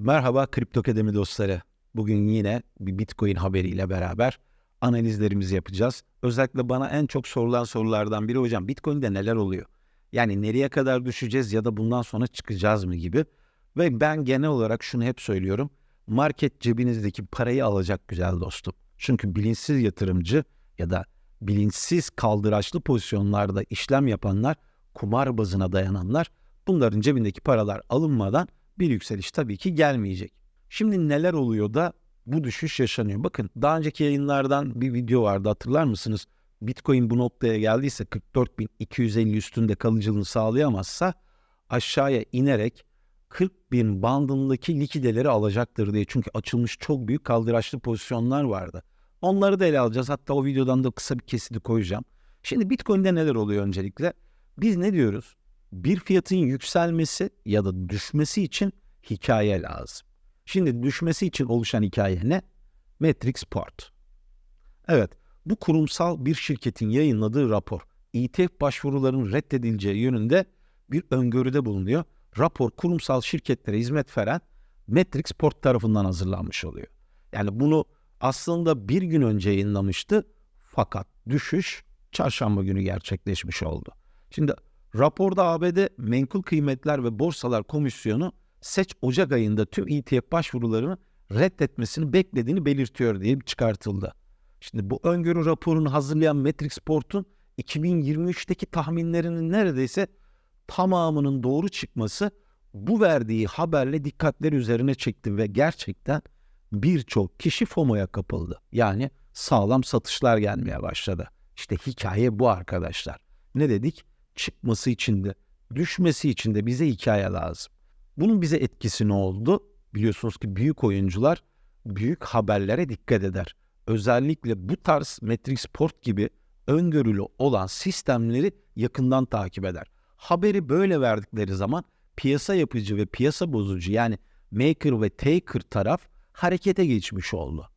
Merhaba Kripto Akademi dostları. Bugün yine bir Bitcoin haberiyle beraber analizlerimizi yapacağız. Özellikle bana en çok sorulan sorulardan biri hocam Bitcoin'de neler oluyor? Yani nereye kadar düşeceğiz ya da bundan sonra çıkacağız mı gibi. Ve ben genel olarak şunu hep söylüyorum. Market cebinizdeki parayı alacak güzel dostum. Çünkü bilinçsiz yatırımcı ya da bilinçsiz kaldıraçlı pozisyonlarda işlem yapanlar, kumar bazına dayananlar bunların cebindeki paralar alınmadan bir yükseliş tabii ki gelmeyecek. Şimdi neler oluyor da bu düşüş yaşanıyor? Bakın daha önceki yayınlardan bir video vardı hatırlar mısınız? Bitcoin bu noktaya geldiyse 44.250 üstünde kalıcılığını sağlayamazsa aşağıya inerek 40 bin bandındaki likideleri alacaktır diye. Çünkü açılmış çok büyük kaldıraçlı pozisyonlar vardı. Onları da ele alacağız. Hatta o videodan da kısa bir kesiti koyacağım. Şimdi Bitcoin'de neler oluyor öncelikle? Biz ne diyoruz? Bir fiyatın yükselmesi ya da düşmesi için hikaye lazım. Şimdi düşmesi için oluşan hikaye ne? Matrix Port. Evet, bu kurumsal bir şirketin yayınladığı rapor. ETF başvurularının reddedileceği yönünde bir öngörüde bulunuyor. Rapor kurumsal şirketlere hizmet veren Matrix Port tarafından hazırlanmış oluyor. Yani bunu aslında bir gün önce yayınlamıştı fakat düşüş çarşamba günü gerçekleşmiş oldu. Şimdi raporda ABD Menkul Kıymetler ve Borsalar Komisyonu seç Ocak ayında tüm ETF başvurularını reddetmesini beklediğini belirtiyor diye çıkartıldı. Şimdi bu öngörü raporunu hazırlayan Matrix Port'un 2023'teki tahminlerinin neredeyse tamamının doğru çıkması bu verdiği haberle dikkatleri üzerine çekti ve gerçekten birçok kişi FOMO'ya kapıldı. Yani sağlam satışlar gelmeye başladı. İşte hikaye bu arkadaşlar. Ne dedik? Çıkması için de, düşmesi için de bize hikaye lazım. Bunun bize etkisi ne oldu? Biliyorsunuz ki büyük oyuncular büyük haberlere dikkat eder. Özellikle bu tarz Matrix Port gibi öngörülü olan sistemleri yakından takip eder. Haberi böyle verdikleri zaman piyasa yapıcı ve piyasa bozucu yani maker ve taker taraf harekete geçmiş oldu.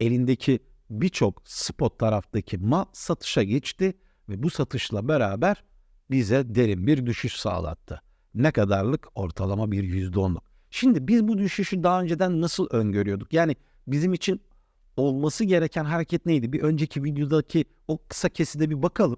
Elindeki birçok spot taraftaki mal satışa geçti ve bu satışla beraber bize derin bir düşüş sağlattı. Ne kadarlık? Ortalama bir yüzde onluk. Şimdi biz bu düşüşü daha önceden nasıl öngörüyorduk? Yani bizim için olması gereken hareket neydi? Bir önceki videodaki o kısa keside bir bakalım.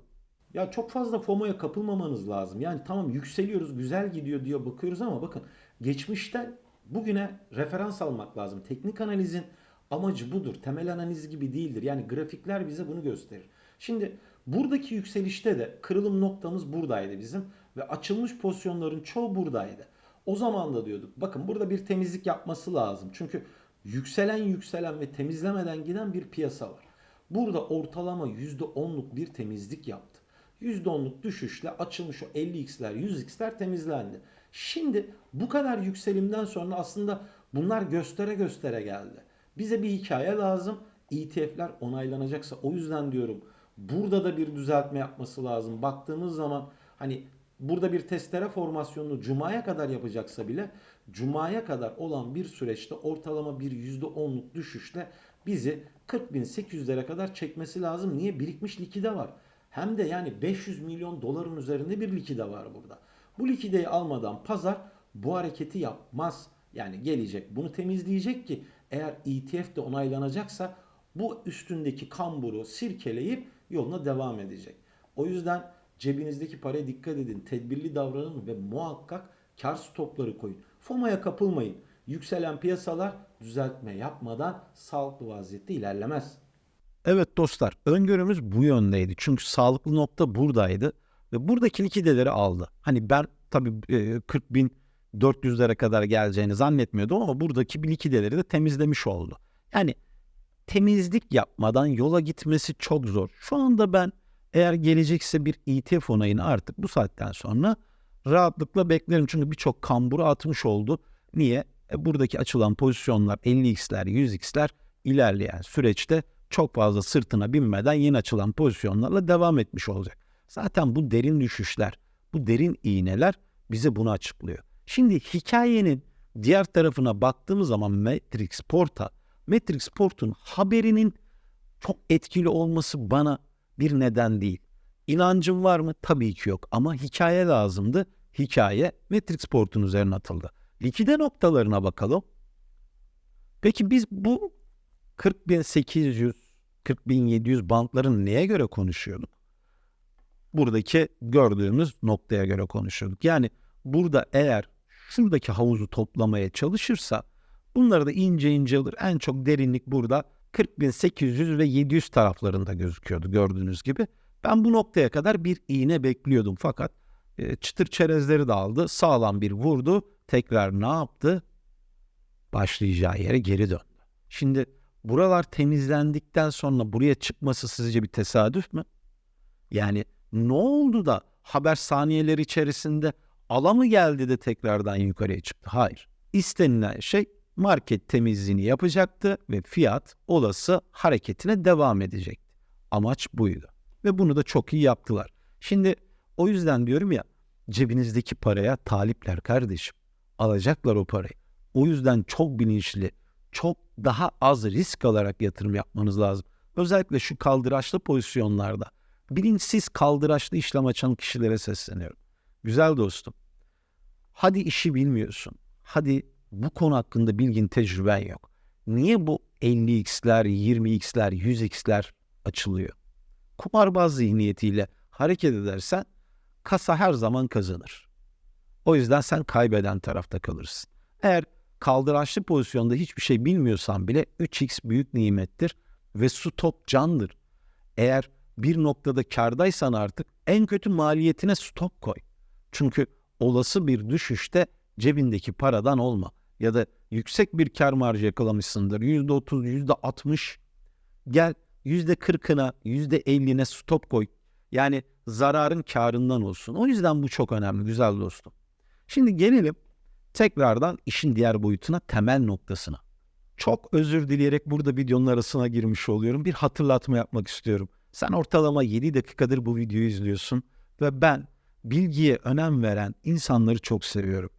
Ya çok fazla FOMO'ya kapılmamanız lazım. Yani tamam yükseliyoruz, güzel gidiyor diye bakıyoruz ama bakın geçmişten bugüne referans almak lazım. Teknik analizin amacı budur. Temel analiz gibi değildir. Yani grafikler bize bunu gösterir. Şimdi buradaki yükselişte de kırılım noktamız buradaydı bizim ve açılmış pozisyonların çoğu buradaydı. O zaman da diyorduk bakın burada bir temizlik yapması lazım. Çünkü yükselen yükselen ve temizlemeden giden bir piyasa var. Burada ortalama %10'luk bir temizlik yaptı. %10'luk düşüşle açılmış o 50x'ler 100x'ler temizlendi. Şimdi bu kadar yükselimden sonra aslında bunlar göstere göstere geldi. Bize bir hikaye lazım. ETF'ler onaylanacaksa o yüzden diyorum burada da bir düzeltme yapması lazım. Baktığımız zaman hani burada bir testere formasyonunu cumaya kadar yapacaksa bile cumaya kadar olan bir süreçte ortalama bir %10'luk düşüşle bizi 40.800'lere kadar çekmesi lazım. Niye? Birikmiş likide var. Hem de yani 500 milyon doların üzerinde bir likide var burada. Bu likideyi almadan pazar bu hareketi yapmaz. Yani gelecek bunu temizleyecek ki eğer ETF de onaylanacaksa bu üstündeki kamburu sirkeleyip yoluna devam edecek. O yüzden cebinizdeki paraya dikkat edin. Tedbirli davranın ve muhakkak kar stopları koyun. FOMO'ya kapılmayın. Yükselen piyasalar düzeltme yapmadan sağlıklı vaziyette ilerlemez. Evet dostlar öngörümüz bu yöndeydi. Çünkü sağlıklı nokta buradaydı. Ve buradaki likideleri aldı. Hani ben tabii e, 40 bin 400'lere kadar geleceğini zannetmiyordum ama buradaki likideleri de temizlemiş oldu. Yani temizlik yapmadan yola gitmesi çok zor. Şu anda ben eğer gelecekse bir ETF onayını artık bu saatten sonra rahatlıkla beklerim. Çünkü birçok kamburu atmış oldu. Niye? E, buradaki açılan pozisyonlar 50x'ler 100x'ler ilerleyen süreçte çok fazla sırtına binmeden yeni açılan pozisyonlarla devam etmiş olacak. Zaten bu derin düşüşler, bu derin iğneler bize bunu açıklıyor. Şimdi hikayenin diğer tarafına baktığımız zaman Matrix Port'a, Matrix Port'un haberinin çok etkili olması bana bir neden değil. İnancım var mı? Tabii ki yok ama hikaye lazımdı. Hikaye Matrix Port'un üzerine atıldı. Likide noktalarına bakalım. Peki biz bu 40.800, 40.700 bantların neye göre konuşuyorduk? Buradaki gördüğümüz noktaya göre konuşuyorduk. Yani burada eğer şuradaki havuzu toplamaya çalışırsa bunları da ince ince alır. En çok derinlik burada 40.800 ve 700 taraflarında gözüküyordu gördüğünüz gibi. Ben bu noktaya kadar bir iğne bekliyordum fakat e, çıtır çerezleri de aldı. Sağlam bir vurdu. Tekrar ne yaptı? Başlayacağı yere geri döndü. Şimdi buralar temizlendikten sonra buraya çıkması sizce bir tesadüf mü? Yani ne oldu da haber saniyeler içerisinde ala mı geldi de tekrardan yukarıya çıktı? Hayır. İstenilen şey market temizliğini yapacaktı ve fiyat olası hareketine devam edecekti. Amaç buydu. Ve bunu da çok iyi yaptılar. Şimdi o yüzden diyorum ya cebinizdeki paraya talipler kardeşim. Alacaklar o parayı. O yüzden çok bilinçli, çok daha az risk alarak yatırım yapmanız lazım. Özellikle şu kaldıraçlı pozisyonlarda bilinçsiz kaldıraçlı işlem açan kişilere sesleniyorum. Güzel dostum. Hadi işi bilmiyorsun. Hadi bu konu hakkında bilgin tecrüben yok. Niye bu 50x'ler, 20x'ler, 100x'ler açılıyor? Kumarbaz zihniyetiyle hareket edersen kasa her zaman kazanır. O yüzden sen kaybeden tarafta kalırsın. Eğer kaldıraçlı pozisyonda hiçbir şey bilmiyorsan bile 3x büyük nimettir ve stop candır. Eğer bir noktada kardaysan artık en kötü maliyetine stop koy. Çünkü olası bir düşüşte cebindeki paradan olma. Ya da yüksek bir kar marjı yakalamışsındır. %30, %60 gel %40'ına, %50'ne stop koy. Yani zararın karından olsun. O yüzden bu çok önemli güzel dostum. Şimdi gelelim tekrardan işin diğer boyutuna, temel noktasına. Çok özür dileyerek burada videonun arasına girmiş oluyorum. Bir hatırlatma yapmak istiyorum. Sen ortalama 7 dakikadır bu videoyu izliyorsun ve ben bilgiye önem veren insanları çok seviyorum.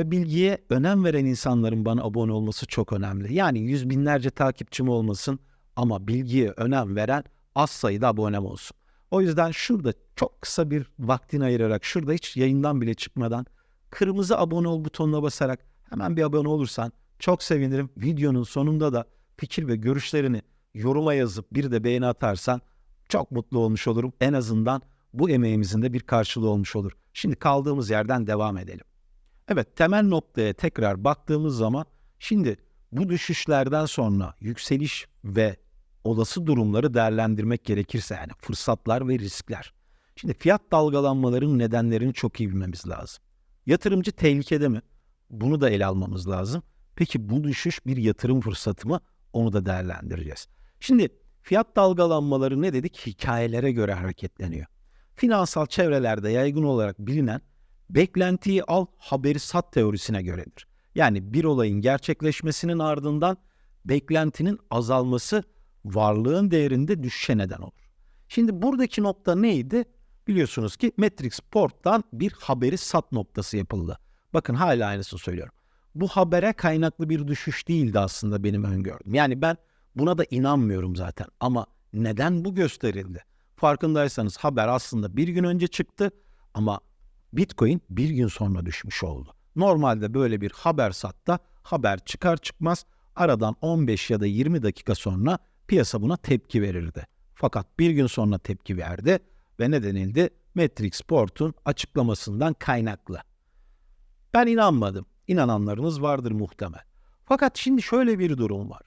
Ve bilgiye önem veren insanların bana abone olması çok önemli. Yani yüz binlerce takipçim olmasın ama bilgiye önem veren az sayıda abonem olsun. O yüzden şurada çok kısa bir vaktini ayırarak şurada hiç yayından bile çıkmadan kırmızı abone ol butonuna basarak hemen bir abone olursan çok sevinirim. Videonun sonunda da fikir ve görüşlerini yoruma yazıp bir de beğeni atarsan çok mutlu olmuş olurum. En azından bu emeğimizin de bir karşılığı olmuş olur. Şimdi kaldığımız yerden devam edelim. Evet temel noktaya tekrar baktığımız zaman şimdi bu düşüşlerden sonra yükseliş ve olası durumları değerlendirmek gerekirse yani fırsatlar ve riskler. Şimdi fiyat dalgalanmalarının nedenlerini çok iyi bilmemiz lazım. Yatırımcı tehlikede mi? Bunu da ele almamız lazım. Peki bu düşüş bir yatırım fırsatı mı? Onu da değerlendireceğiz. Şimdi fiyat dalgalanmaları ne dedik? Hikayelere göre hareketleniyor. Finansal çevrelerde yaygın olarak bilinen beklentiyi al haberi sat teorisine göredir. Yani bir olayın gerçekleşmesinin ardından beklentinin azalması varlığın değerinde düşüşe neden olur. Şimdi buradaki nokta neydi? Biliyorsunuz ki Matrix Port'tan bir haberi sat noktası yapıldı. Bakın hala aynısını söylüyorum. Bu habere kaynaklı bir düşüş değildi aslında benim öngördüm. Yani ben buna da inanmıyorum zaten. Ama neden bu gösterildi? Farkındaysanız haber aslında bir gün önce çıktı ama Bitcoin bir gün sonra düşmüş oldu. Normalde böyle bir haber satta haber çıkar çıkmaz aradan 15 ya da 20 dakika sonra piyasa buna tepki verirdi. Fakat bir gün sonra tepki verdi ve ne denildi? Matrix Port'un açıklamasından kaynaklı. Ben inanmadım. İnananlarınız vardır muhtemel. Fakat şimdi şöyle bir durum var.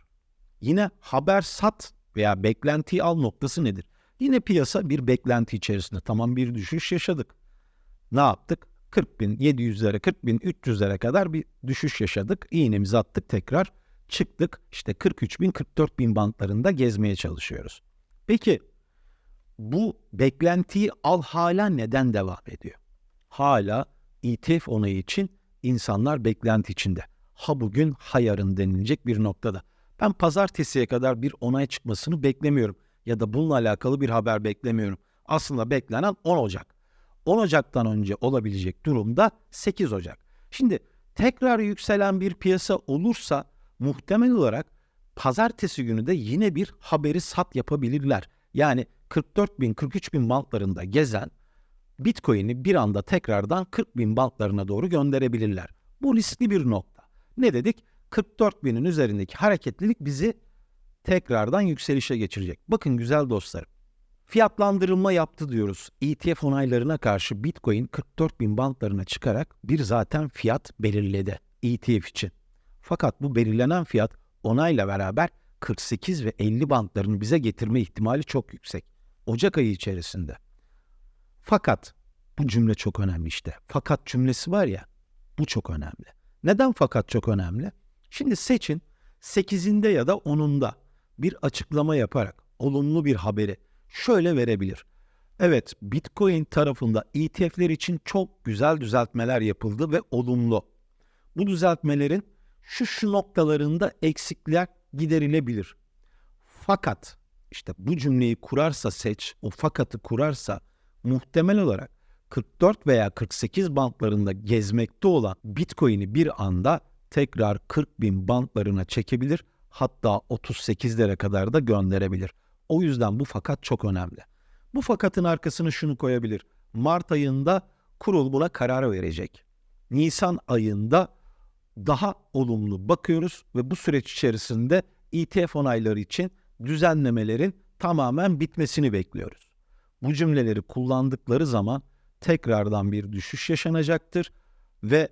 Yine haber sat veya beklentiyi al noktası nedir? Yine piyasa bir beklenti içerisinde. Tamam bir düşüş yaşadık. Ne yaptık? 40.700'lere 40.300'lere kadar bir düşüş yaşadık. İğnemizi attık tekrar çıktık. İşte 43.000 44.000 bantlarında gezmeye çalışıyoruz. Peki bu beklentiyi al hala neden devam ediyor? Hala ETF onayı için insanlar beklenti içinde. Ha bugün ha yarın denilecek bir noktada. Ben pazartesiye kadar bir onay çıkmasını beklemiyorum. Ya da bununla alakalı bir haber beklemiyorum. Aslında beklenen 10 Ocak. 10 Ocak'tan önce olabilecek durumda 8 Ocak. Şimdi tekrar yükselen bir piyasa olursa muhtemel olarak pazartesi günü de yine bir haberi sat yapabilirler. Yani 44 bin 43 bin bantlarında gezen Bitcoin'i bir anda tekrardan 40 bin bantlarına doğru gönderebilirler. Bu riskli bir nokta. Ne dedik? 44 binin üzerindeki hareketlilik bizi tekrardan yükselişe geçirecek. Bakın güzel dostlarım. Fiyatlandırılma yaptı diyoruz. ETF onaylarına karşı Bitcoin 44 bin bantlarına çıkarak bir zaten fiyat belirledi ETF için. Fakat bu belirlenen fiyat onayla beraber 48 ve 50 bantlarını bize getirme ihtimali çok yüksek. Ocak ayı içerisinde. Fakat bu cümle çok önemli işte. Fakat cümlesi var ya bu çok önemli. Neden fakat çok önemli? Şimdi seçin 8'inde ya da 10'unda bir açıklama yaparak olumlu bir haberi şöyle verebilir. Evet Bitcoin tarafında ETF'ler için çok güzel düzeltmeler yapıldı ve olumlu. Bu düzeltmelerin şu şu noktalarında eksikler giderilebilir. Fakat işte bu cümleyi kurarsa seç, o fakatı kurarsa muhtemel olarak 44 veya 48 bantlarında gezmekte olan Bitcoin'i bir anda tekrar 40 bin bantlarına çekebilir. Hatta 38'lere kadar da gönderebilir. O yüzden bu fakat çok önemli. Bu fakatın arkasını şunu koyabilir. Mart ayında kurul buna karar verecek. Nisan ayında daha olumlu bakıyoruz ve bu süreç içerisinde ETF onayları için düzenlemelerin tamamen bitmesini bekliyoruz. Bu cümleleri kullandıkları zaman tekrardan bir düşüş yaşanacaktır ve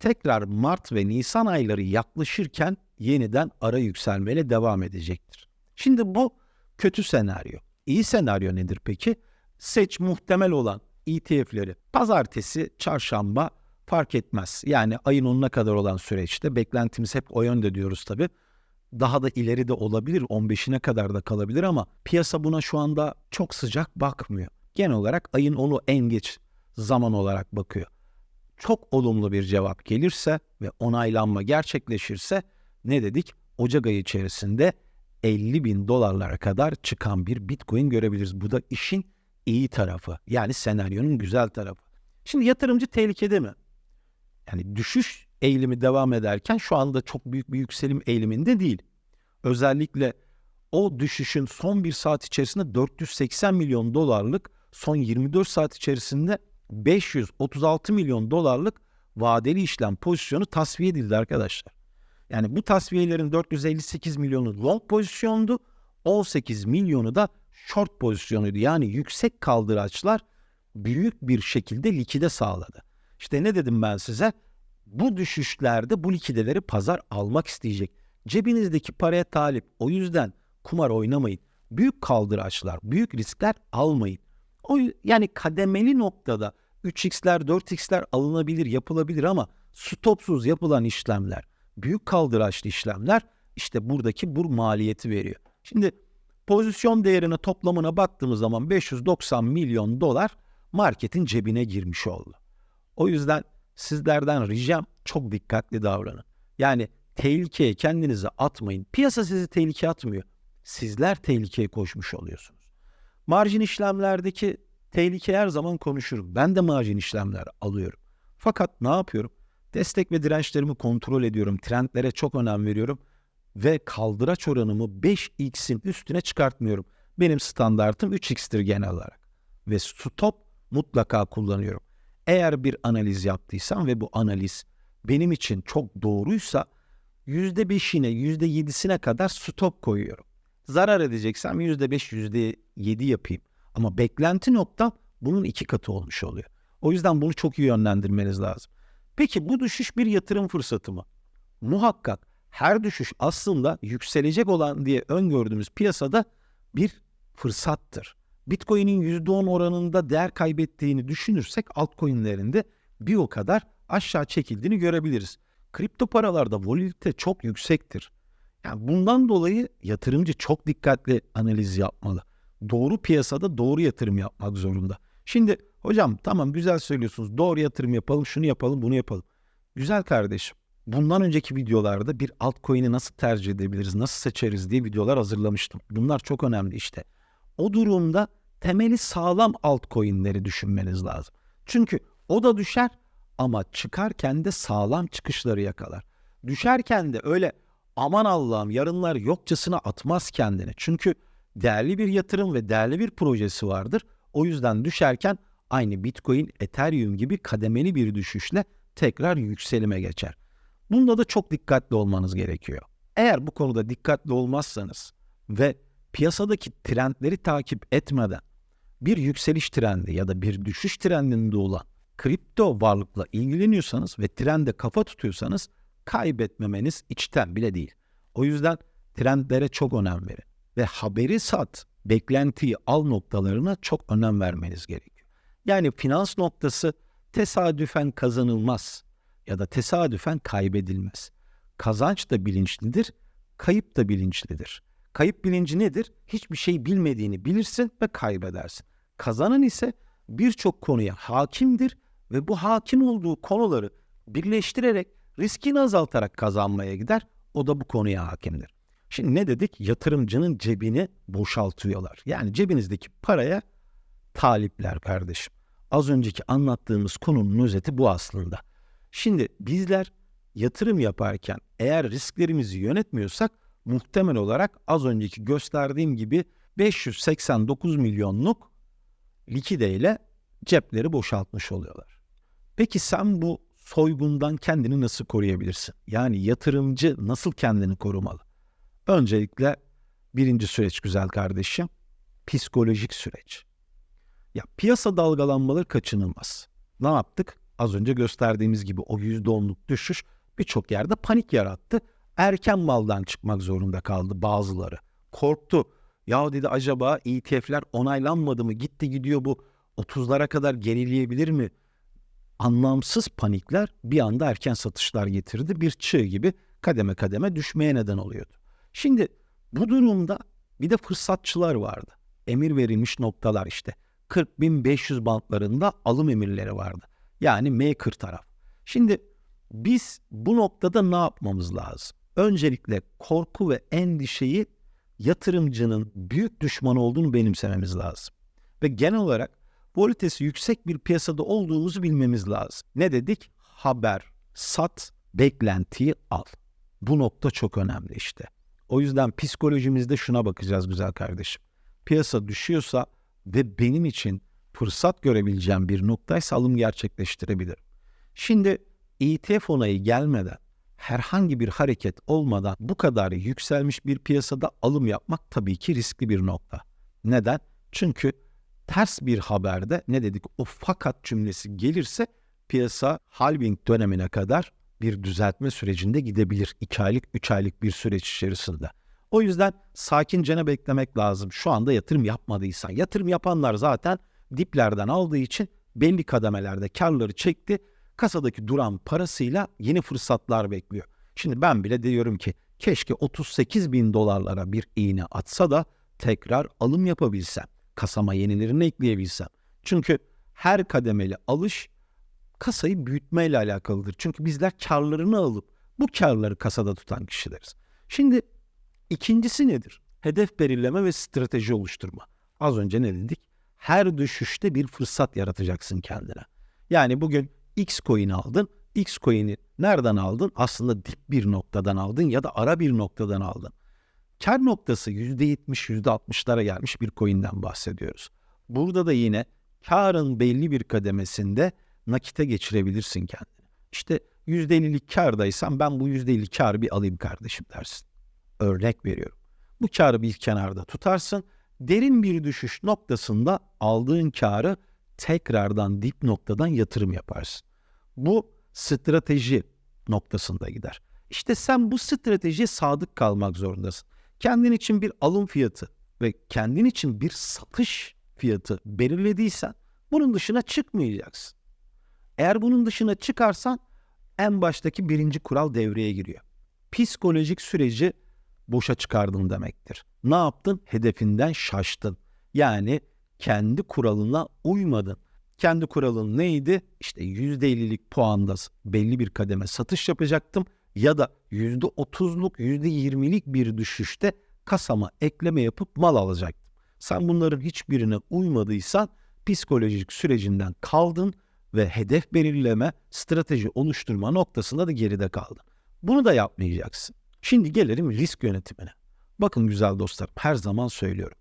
tekrar Mart ve Nisan ayları yaklaşırken yeniden ara yükselmeyle devam edecektir. Şimdi bu kötü senaryo. İyi senaryo nedir peki? Seç muhtemel olan ETF'leri pazartesi, çarşamba fark etmez. Yani ayın 10'una kadar olan süreçte beklentimiz hep o yönde diyoruz tabii. Daha da ileri de olabilir, 15'ine kadar da kalabilir ama piyasa buna şu anda çok sıcak bakmıyor. Genel olarak ayın 10'u en geç zaman olarak bakıyor. Çok olumlu bir cevap gelirse ve onaylanma gerçekleşirse ne dedik? Ocak ayı içerisinde 50 bin dolarlara kadar çıkan bir Bitcoin görebiliriz. Bu da işin iyi tarafı. Yani senaryonun güzel tarafı. Şimdi yatırımcı tehlikede mi? Yani düşüş eğilimi devam ederken şu anda çok büyük bir yükselim eğiliminde değil. Özellikle o düşüşün son bir saat içerisinde 480 milyon dolarlık, son 24 saat içerisinde 536 milyon dolarlık vadeli işlem pozisyonu tasfiye edildi arkadaşlar. Yani bu tasfiyelerin 458 milyonu long pozisyondu, 18 milyonu da short pozisyonuydu. Yani yüksek kaldıraçlar büyük bir şekilde likide sağladı. İşte ne dedim ben size? Bu düşüşlerde bu likideleri pazar almak isteyecek. Cebinizdeki paraya talip. O yüzden kumar oynamayın. Büyük kaldıraçlar, büyük riskler almayın. O yani kademeli noktada 3x'ler, 4x'ler alınabilir, yapılabilir ama stopsuz yapılan işlemler, büyük kaldıraçlı işlemler işte buradaki bu maliyeti veriyor. Şimdi pozisyon değerine toplamına baktığımız zaman 590 milyon dolar marketin cebine girmiş oldu. O yüzden sizlerden ricam çok dikkatli davranın. Yani tehlikeye kendinizi atmayın. Piyasa sizi tehlikeye atmıyor. Sizler tehlikeye koşmuş oluyorsunuz. Marjin işlemlerdeki tehlike her zaman konuşurum. Ben de marjin işlemler alıyorum. Fakat ne yapıyorum? Destek ve dirençlerimi kontrol ediyorum. Trendlere çok önem veriyorum. Ve kaldıraç oranımı 5x'in üstüne çıkartmıyorum. Benim standartım 3x'tir genel olarak. Ve stop mutlaka kullanıyorum. Eğer bir analiz yaptıysam ve bu analiz benim için çok doğruysa %5'ine %7'sine kadar stop koyuyorum. Zarar edeceksem %5 %7 yapayım. Ama beklenti noktam bunun iki katı olmuş oluyor. O yüzden bunu çok iyi yönlendirmeniz lazım. Peki bu düşüş bir yatırım fırsatı mı? Muhakkak her düşüş aslında yükselecek olan diye öngördüğümüz piyasada bir fırsattır. Bitcoin'in %10 oranında değer kaybettiğini düşünürsek altcoin'lerinde bir o kadar aşağı çekildiğini görebiliriz. Kripto paralarda volatilite çok yüksektir. Yani bundan dolayı yatırımcı çok dikkatli analiz yapmalı. Doğru piyasada doğru yatırım yapmak zorunda. Şimdi hocam tamam güzel söylüyorsunuz. Doğru yatırım yapalım, şunu yapalım, bunu yapalım. Güzel kardeşim. Bundan önceki videolarda bir altcoin'i nasıl tercih edebiliriz, nasıl seçeriz diye videolar hazırlamıştım. Bunlar çok önemli işte. O durumda temeli sağlam altcoin'leri düşünmeniz lazım. Çünkü o da düşer ama çıkarken de sağlam çıkışları yakalar. Düşerken de öyle aman Allah'ım yarınlar yokçasına atmaz kendini. Çünkü değerli bir yatırım ve değerli bir projesi vardır. O yüzden düşerken aynı Bitcoin, Ethereum gibi kademeli bir düşüşle tekrar yükselime geçer. Bunda da çok dikkatli olmanız gerekiyor. Eğer bu konuda dikkatli olmazsanız ve piyasadaki trendleri takip etmeden bir yükseliş trendi ya da bir düşüş trendinde olan kripto varlıkla ilgileniyorsanız ve trende kafa tutuyorsanız kaybetmemeniz içten bile değil. O yüzden trendlere çok önem verin ve haberi sat, beklentiyi al noktalarına çok önem vermeniz gerekiyor. Yani finans noktası tesadüfen kazanılmaz ya da tesadüfen kaybedilmez. Kazanç da bilinçlidir, kayıp da bilinçlidir. Kayıp bilinci nedir? Hiçbir şey bilmediğini bilirsin ve kaybedersin. Kazanan ise birçok konuya hakimdir ve bu hakim olduğu konuları birleştirerek riskini azaltarak kazanmaya gider. O da bu konuya hakimdir. Şimdi ne dedik? Yatırımcının cebini boşaltıyorlar. Yani cebinizdeki paraya talipler kardeşim. Az önceki anlattığımız konunun özeti bu aslında. Şimdi bizler yatırım yaparken eğer risklerimizi yönetmiyorsak muhtemel olarak az önceki gösterdiğim gibi 589 milyonluk likide ile cepleri boşaltmış oluyorlar. Peki sen bu soygundan kendini nasıl koruyabilirsin? Yani yatırımcı nasıl kendini korumalı? Öncelikle birinci süreç güzel kardeşim, psikolojik süreç. Ya piyasa dalgalanmaları kaçınılmaz. Ne yaptık? Az önce gösterdiğimiz gibi o %10'luk düşüş birçok yerde panik yarattı. Erken maldan çıkmak zorunda kaldı bazıları. Korktu. Ya dedi acaba ETF'ler onaylanmadı mı? Gitti gidiyor bu 30'lara kadar gerileyebilir mi? Anlamsız panikler bir anda erken satışlar getirdi. Bir çığ gibi kademe kademe düşmeye neden oluyordu. Şimdi bu durumda bir de fırsatçılar vardı. Emir verilmiş noktalar işte. 40.500 bantlarında alım emirleri vardı. Yani maker taraf. Şimdi biz bu noktada ne yapmamız lazım? Öncelikle korku ve endişeyi yatırımcının büyük düşman olduğunu benimsememiz lazım. Ve genel olarak volatilitesi yüksek bir piyasada olduğumuzu bilmemiz lazım. Ne dedik? Haber, sat, beklentiyi al. Bu nokta çok önemli işte. O yüzden psikolojimizde şuna bakacağız güzel kardeşim. Piyasa düşüyorsa ve benim için fırsat görebileceğim bir noktaysa alım gerçekleştirebilirim. Şimdi ETF onayı gelmeden herhangi bir hareket olmadan bu kadar yükselmiş bir piyasada alım yapmak tabii ki riskli bir nokta. Neden? Çünkü ters bir haberde ne dedik o fakat cümlesi gelirse piyasa halving dönemine kadar bir düzeltme sürecinde gidebilir. 2 aylık 3 aylık bir süreç içerisinde. O yüzden sakincene beklemek lazım. Şu anda yatırım yapmadıysan. Yatırım yapanlar zaten diplerden aldığı için belli kademelerde karları çekti. Kasadaki duran parasıyla yeni fırsatlar bekliyor. Şimdi ben bile diyorum ki keşke 38 bin dolarlara bir iğne atsa da tekrar alım yapabilsem. Kasama yenilerini ekleyebilsem. Çünkü her kademeli alış kasayı büyütmeyle alakalıdır. Çünkü bizler karlarını alıp bu karları kasada tutan kişileriz. Şimdi ikincisi nedir? Hedef belirleme ve strateji oluşturma. Az önce ne dedik? Her düşüşte bir fırsat yaratacaksın kendine. Yani bugün X coin aldın. X coin'i nereden aldın? Aslında dip bir noktadan aldın ya da ara bir noktadan aldın. Kar noktası %70, %60'lara gelmiş bir coin'den bahsediyoruz. Burada da yine karın belli bir kademesinde nakite geçirebilirsin kendini. İşte %50'lik kardaysan ben bu %50 karı bir alayım kardeşim dersin. Örnek veriyorum. Bu karı bir kenarda tutarsın. Derin bir düşüş noktasında aldığın karı tekrardan dip noktadan yatırım yaparsın. Bu strateji noktasında gider. İşte sen bu stratejiye sadık kalmak zorundasın. Kendin için bir alım fiyatı ve kendin için bir satış fiyatı belirlediysen bunun dışına çıkmayacaksın. Eğer bunun dışına çıkarsan en baştaki birinci kural devreye giriyor. Psikolojik süreci boşa çıkardın demektir. Ne yaptın? Hedefinden şaştın. Yani kendi kuralına uymadın. Kendi kuralın neydi? İşte %50'lik puanda belli bir kademe satış yapacaktım ya da %30'luk, %20'lik bir düşüşte kasama ekleme yapıp mal alacaktım. Sen bunların hiçbirine uymadıysan psikolojik sürecinden kaldın ve hedef belirleme, strateji oluşturma noktasında da geride kaldın. Bunu da yapmayacaksın. Şimdi gelelim risk yönetimine. Bakın güzel dostlarım her zaman söylüyorum.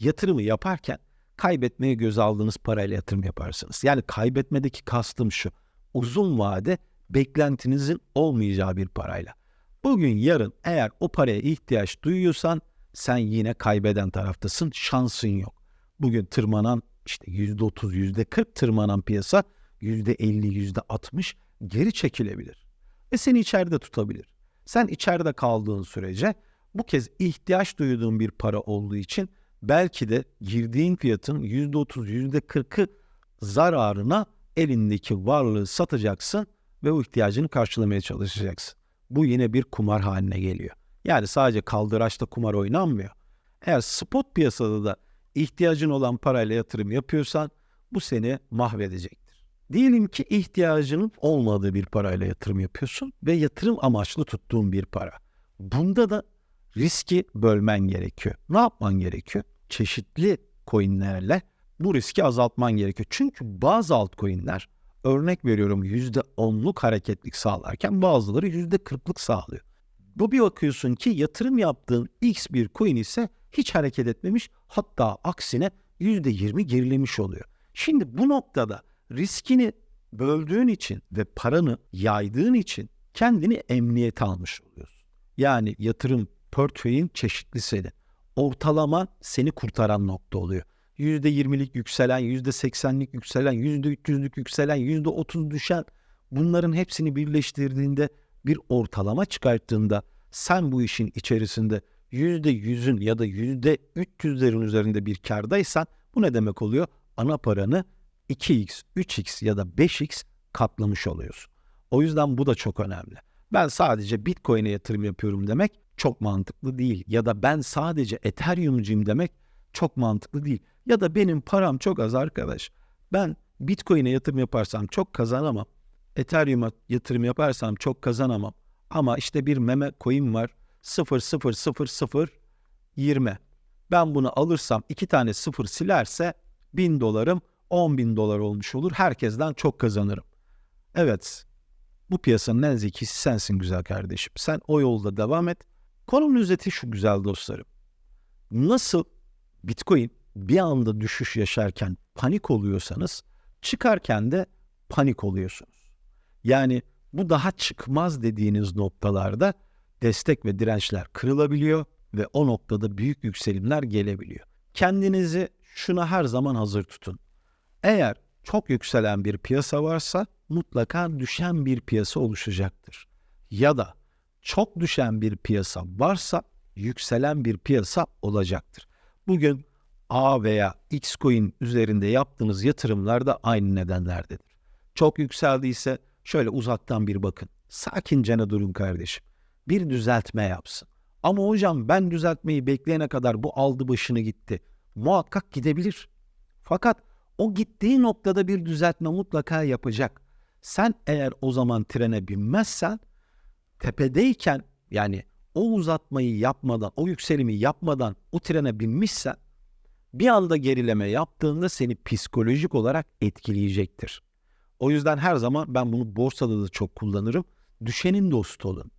Yatırımı yaparken kaybetmeyi göze aldığınız parayla yatırım yaparsınız. Yani kaybetmedeki kastım şu. Uzun vade beklentinizin olmayacağı bir parayla. Bugün yarın eğer o paraya ihtiyaç duyuyorsan sen yine kaybeden taraftasın. Şansın yok. Bugün tırmanan işte %30, %40 tırmanan piyasa %50, %60 geri çekilebilir. Ve seni içeride tutabilir. Sen içeride kaldığın sürece bu kez ihtiyaç duyduğun bir para olduğu için belki de girdiğin fiyatın %30, %40'ı zararına elindeki varlığı satacaksın ve o ihtiyacını karşılamaya çalışacaksın. Bu yine bir kumar haline geliyor. Yani sadece kaldıraçta kumar oynanmıyor. Eğer spot piyasada da ihtiyacın olan parayla yatırım yapıyorsan bu seni mahvedecektir. Diyelim ki ihtiyacının olmadığı bir parayla yatırım yapıyorsun ve yatırım amaçlı tuttuğun bir para. Bunda da riski bölmen gerekiyor. Ne yapman gerekiyor? Çeşitli coinlerle bu riski azaltman gerekiyor. Çünkü bazı altcoin'ler örnek veriyorum %10'luk hareketlik sağlarken bazıları %40'lık sağlıyor. Bu bir bakıyorsun ki yatırım yaptığın X bir coin ise hiç hareket etmemiş hatta aksine %20 gerilemiş oluyor. Şimdi bu noktada riskini böldüğün için ve paranı yaydığın için kendini emniyete almış oluyorsun. Yani yatırım portföyün çeşitli senin. Ortalama seni kurtaran nokta oluyor. %20'lik yükselen, %80'lik yükselen, %300'lük yükselen, %30 düşen bunların hepsini birleştirdiğinde bir ortalama çıkarttığında sen bu işin içerisinde %100'ün ya da %300'lerin üzerinde bir kardaysan bu ne demek oluyor? Ana paranı 2x, 3x ya da 5x katlamış oluyorsun. O yüzden bu da çok önemli. Ben sadece Bitcoin'e yatırım yapıyorum demek çok mantıklı değil. Ya da ben sadece Ethereum'cuyum demek çok mantıklı değil. Ya da benim param çok az arkadaş. Ben Bitcoin'e yatırım yaparsam çok kazanamam. Ethereum'a yatırım yaparsam çok kazanamam. Ama işte bir meme coin var 0.00020. Ben bunu alırsam iki tane sıfır silerse 1000 dolarım 10 bin dolar olmuş olur. Herkesten çok kazanırım. Evet bu piyasanın en zekisi sensin güzel kardeşim. Sen o yolda devam et. Konunun özeti şu güzel dostlarım. Nasıl Bitcoin bir anda düşüş yaşarken panik oluyorsanız çıkarken de panik oluyorsunuz. Yani bu daha çıkmaz dediğiniz noktalarda destek ve dirençler kırılabiliyor ve o noktada büyük yükselimler gelebiliyor. Kendinizi şuna her zaman hazır tutun. Eğer çok yükselen bir piyasa varsa mutlaka düşen bir piyasa oluşacaktır. Ya da çok düşen bir piyasa varsa yükselen bir piyasa olacaktır. Bugün A veya X coin üzerinde yaptığınız yatırımlar da aynı nedenlerdedir. Çok yükseldiyse şöyle uzaktan bir bakın. Sakincene durun kardeşim. Bir düzeltme yapsın. Ama hocam ben düzeltmeyi bekleyene kadar bu aldı başını gitti. Muhakkak gidebilir. Fakat o gittiği noktada bir düzeltme mutlaka yapacak. Sen eğer o zaman trene binmezsen tepedeyken yani o uzatmayı yapmadan, o yükselimi yapmadan o trene binmişsen bir anda gerileme yaptığında seni psikolojik olarak etkileyecektir. O yüzden her zaman ben bunu borsada da çok kullanırım. Düşenin dostu olun.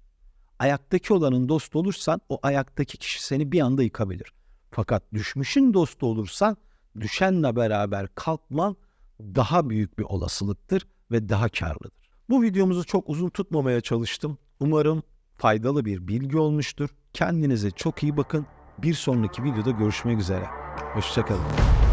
Ayaktaki olanın dostu olursan o ayaktaki kişi seni bir anda yıkabilir. Fakat düşmüşün dostu olursan düşenle beraber kalkman daha büyük bir olasılıktır ve daha karlıdır. Bu videomuzu çok uzun tutmamaya çalıştım. Umarım faydalı bir bilgi olmuştur. Kendinize çok iyi bakın. Bir sonraki videoda görüşmek üzere. Hoşçakalın.